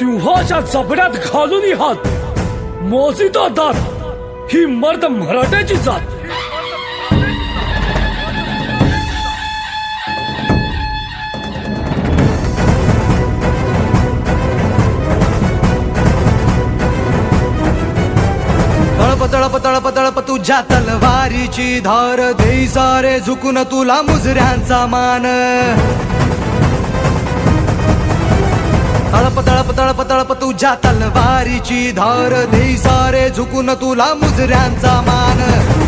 सिंहाच्या जबड्यात घालून हात. मोजितो दात. ही मर्द मराठ्याची जात. तळप तळप तळप तुझ्या तलवारीची धार. दे सारे झुकून तुला मुजऱ्यांचा मान. तळप तळप तळप तळप तुझ्या तलवारीची धार. देई सारे झुकून तुला मुजऱ्यांचा मान.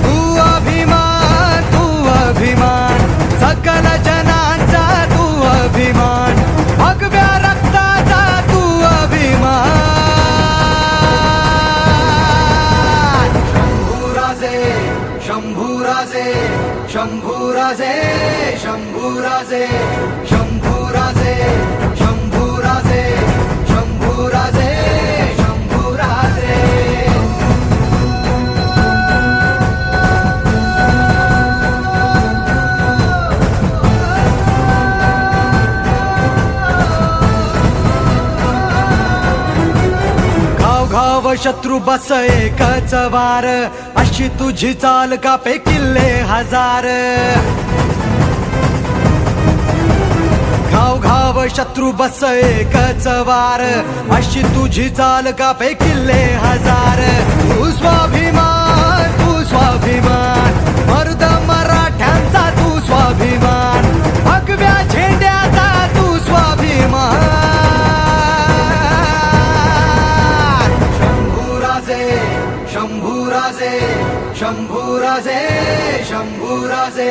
तू अभिमान तू अभिमान. सकल जनांचा तू अभिमान. भगव्या रक्ताचा तू अभिमान. शंभूराजे शंभूराजे शंभूराजे शंभूराजे शंभूराजे घाव घाव शत्रू बस एकच वार. अशी तुझी चाल का पे किल्ले हजार. घाव घाव शत्रू बस एकच वार. अशी तुझी चाल का पे किल्ले हजार. तू स्वाभिमान शम्भूुरा शम्भूरा से